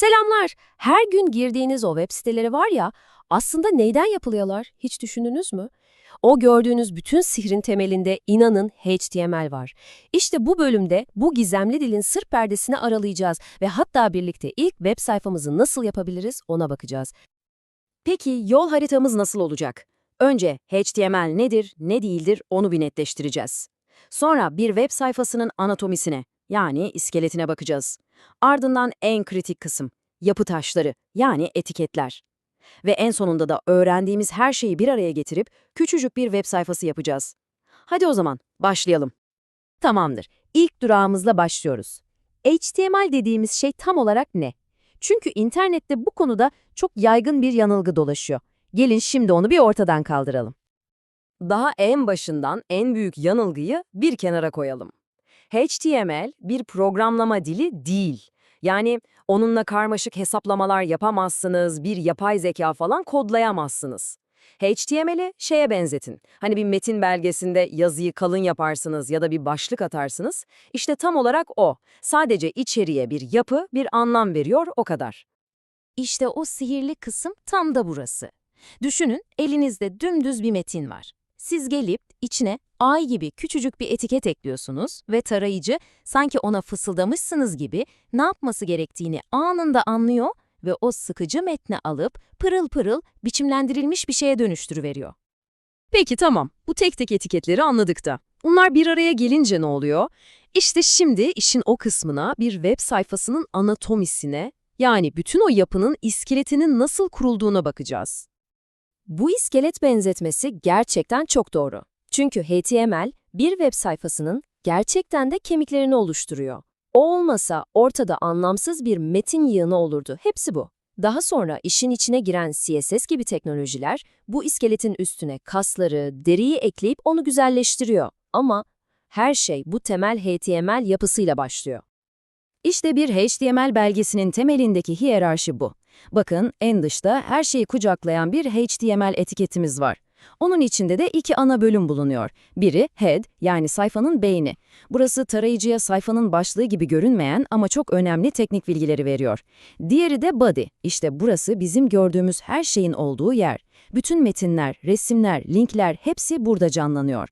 Selamlar. Her gün girdiğiniz o web siteleri var ya, aslında neyden yapılıyorlar? Hiç düşündünüz mü? O gördüğünüz bütün sihrin temelinde inanın HTML var. İşte bu bölümde bu gizemli dilin sır perdesini aralayacağız ve hatta birlikte ilk web sayfamızı nasıl yapabiliriz ona bakacağız. Peki yol haritamız nasıl olacak? Önce HTML nedir, ne değildir onu bir netleştireceğiz. Sonra bir web sayfasının anatomisine, yani iskeletine bakacağız. Ardından en kritik kısım, yapı taşları, yani etiketler. Ve en sonunda da öğrendiğimiz her şeyi bir araya getirip küçücük bir web sayfası yapacağız. Hadi o zaman başlayalım. Tamamdır. İlk durağımızla başlıyoruz. HTML dediğimiz şey tam olarak ne? Çünkü internette bu konuda çok yaygın bir yanılgı dolaşıyor. Gelin şimdi onu bir ortadan kaldıralım. Daha en başından en büyük yanılgıyı bir kenara koyalım. HTML bir programlama dili değil. Yani onunla karmaşık hesaplamalar yapamazsınız, bir yapay zeka falan kodlayamazsınız. HTML'i şeye benzetin. Hani bir metin belgesinde yazıyı kalın yaparsınız ya da bir başlık atarsınız. İşte tam olarak o. Sadece içeriye bir yapı, bir anlam veriyor, o kadar. İşte o sihirli kısım tam da burası. Düşünün elinizde dümdüz bir metin var. Siz gelip içine ay gibi küçücük bir etiket ekliyorsunuz ve tarayıcı sanki ona fısıldamışsınız gibi ne yapması gerektiğini anında anlıyor ve o sıkıcı metni alıp pırıl pırıl biçimlendirilmiş bir şeye dönüştürüveriyor. Peki tamam, bu tek tek etiketleri anladık da. Bunlar bir araya gelince ne oluyor? İşte şimdi işin o kısmına bir web sayfasının anatomisine, yani bütün o yapının iskeletinin nasıl kurulduğuna bakacağız. Bu iskelet benzetmesi gerçekten çok doğru. Çünkü HTML bir web sayfasının gerçekten de kemiklerini oluşturuyor. O olmasa ortada anlamsız bir metin yığını olurdu. Hepsi bu. Daha sonra işin içine giren CSS gibi teknolojiler bu iskeletin üstüne kasları, deriyi ekleyip onu güzelleştiriyor. Ama her şey bu temel HTML yapısıyla başlıyor. İşte bir HTML belgesinin temelindeki hiyerarşi bu. Bakın en dışta her şeyi kucaklayan bir HTML etiketimiz var. Onun içinde de iki ana bölüm bulunuyor. Biri head yani sayfanın beyni. Burası tarayıcıya sayfanın başlığı gibi görünmeyen ama çok önemli teknik bilgileri veriyor. Diğeri de body. İşte burası bizim gördüğümüz her şeyin olduğu yer. Bütün metinler, resimler, linkler hepsi burada canlanıyor.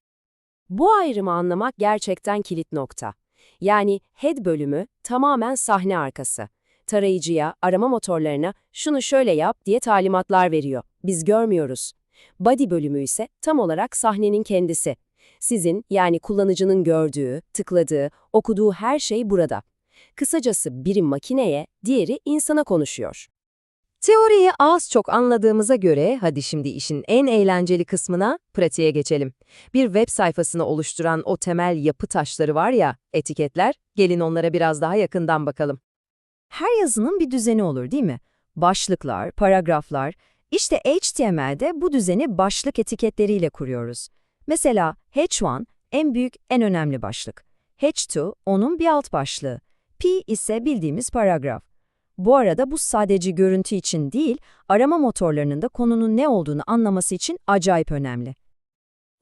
Bu ayrımı anlamak gerçekten kilit nokta. Yani head bölümü tamamen sahne arkası. Tarayıcıya, arama motorlarına şunu şöyle yap diye talimatlar veriyor. Biz görmüyoruz. Body bölümü ise tam olarak sahnenin kendisi. Sizin yani kullanıcının gördüğü, tıkladığı, okuduğu her şey burada. Kısacası biri makineye, diğeri insana konuşuyor. Teoriyi az çok anladığımıza göre hadi şimdi işin en eğlenceli kısmına pratiğe geçelim. Bir web sayfasını oluşturan o temel yapı taşları var ya, etiketler, gelin onlara biraz daha yakından bakalım. Her yazının bir düzeni olur değil mi? Başlıklar, paragraflar. İşte HTML'de bu düzeni başlık etiketleriyle kuruyoruz. Mesela H1 en büyük, en önemli başlık. H2 onun bir alt başlığı. P ise bildiğimiz paragraf. Bu arada bu sadece görüntü için değil, arama motorlarının da konunun ne olduğunu anlaması için acayip önemli.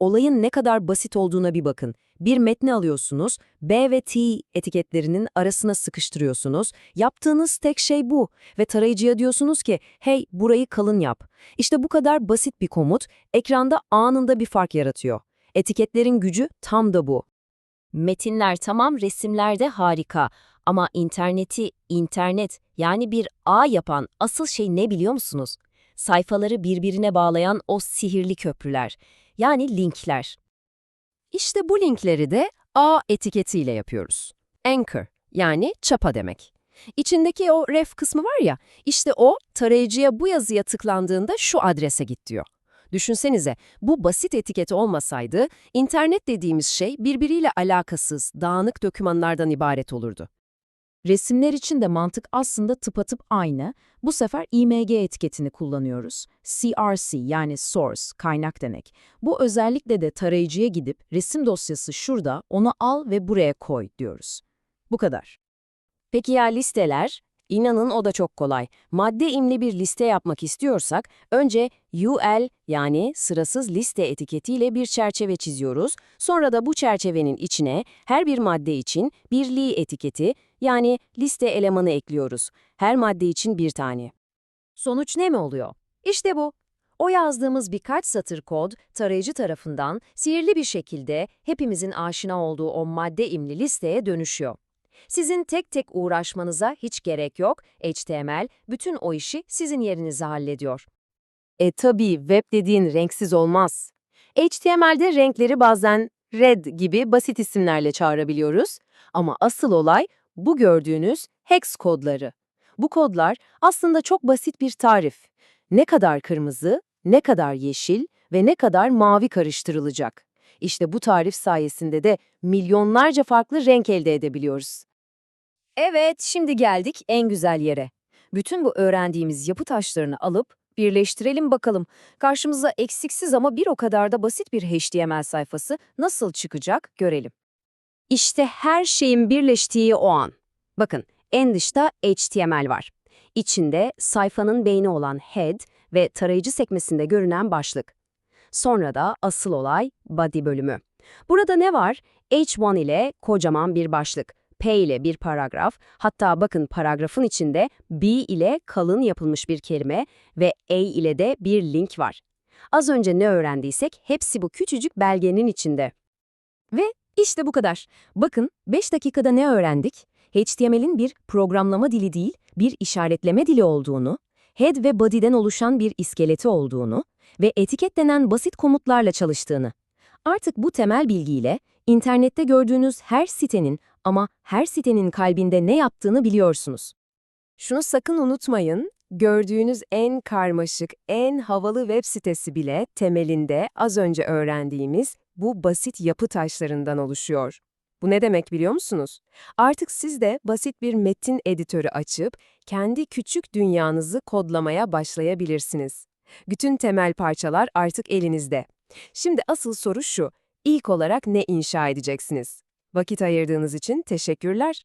Olayın ne kadar basit olduğuna bir bakın. Bir metni alıyorsunuz, B ve T etiketlerinin arasına sıkıştırıyorsunuz. Yaptığınız tek şey bu ve tarayıcıya diyorsunuz ki, hey burayı kalın yap. İşte bu kadar basit bir komut, ekranda anında bir fark yaratıyor. Etiketlerin gücü tam da bu. Metinler tamam, resimler de harika. Ama interneti, internet yani bir ağ yapan asıl şey ne biliyor musunuz? Sayfaları birbirine bağlayan o sihirli köprüler. Yani linkler. İşte bu linkleri de A etiketiyle yapıyoruz. Anchor yani çapa demek. İçindeki o ref kısmı var ya, işte o tarayıcıya bu yazıya tıklandığında şu adrese git diyor. Düşünsenize, bu basit etiket olmasaydı, internet dediğimiz şey birbiriyle alakasız, dağınık dokümanlardan ibaret olurdu. Resimler için de mantık aslında tıpatıp aynı. Bu sefer IMG etiketini kullanıyoruz. CRC yani source, kaynak demek. Bu özellikle de tarayıcıya gidip resim dosyası şurada, onu al ve buraya koy diyoruz. Bu kadar. Peki ya listeler? İnanın o da çok kolay. Madde imli bir liste yapmak istiyorsak önce UL yani sırasız liste etiketiyle bir çerçeve çiziyoruz. Sonra da bu çerçevenin içine her bir madde için birliği etiketi yani liste elemanı ekliyoruz. Her madde için bir tane. Sonuç ne mi oluyor? İşte bu. O yazdığımız birkaç satır kod tarayıcı tarafından sihirli bir şekilde hepimizin aşina olduğu o madde imli listeye dönüşüyor. Sizin tek tek uğraşmanıza hiç gerek yok. HTML bütün o işi sizin yerinize hallediyor. E tabii web dediğin renksiz olmaz. HTML'de renkleri bazen red gibi basit isimlerle çağırabiliyoruz. Ama asıl olay bu gördüğünüz hex kodları. Bu kodlar aslında çok basit bir tarif. Ne kadar kırmızı, ne kadar yeşil ve ne kadar mavi karıştırılacak. İşte bu tarif sayesinde de milyonlarca farklı renk elde edebiliyoruz. Evet, şimdi geldik en güzel yere. Bütün bu öğrendiğimiz yapı taşlarını alıp birleştirelim bakalım. Karşımıza eksiksiz ama bir o kadar da basit bir HTML sayfası nasıl çıkacak görelim. İşte her şeyin birleştiği o an. Bakın, en dışta HTML var. İçinde sayfanın beyni olan head ve tarayıcı sekmesinde görünen başlık. Sonra da asıl olay body bölümü. Burada ne var? H1 ile kocaman bir başlık, P ile bir paragraf, hatta bakın paragrafın içinde B ile kalın yapılmış bir kelime ve A ile de bir link var. Az önce ne öğrendiysek hepsi bu küçücük belgenin içinde. Ve işte bu kadar. Bakın 5 dakikada ne öğrendik? HTML'in bir programlama dili değil, bir işaretleme dili olduğunu, head ve body'den oluşan bir iskeleti olduğunu ve etiket denen basit komutlarla çalıştığını. Artık bu temel bilgiyle internette gördüğünüz her sitenin ama her sitenin kalbinde ne yaptığını biliyorsunuz. Şunu sakın unutmayın, gördüğünüz en karmaşık, en havalı web sitesi bile temelinde az önce öğrendiğimiz bu basit yapı taşlarından oluşuyor. Bu ne demek biliyor musunuz? Artık siz de basit bir metin editörü açıp kendi küçük dünyanızı kodlamaya başlayabilirsiniz. Bütün temel parçalar artık elinizde. Şimdi asıl soru şu, ilk olarak ne inşa edeceksiniz? Vakit ayırdığınız için teşekkürler.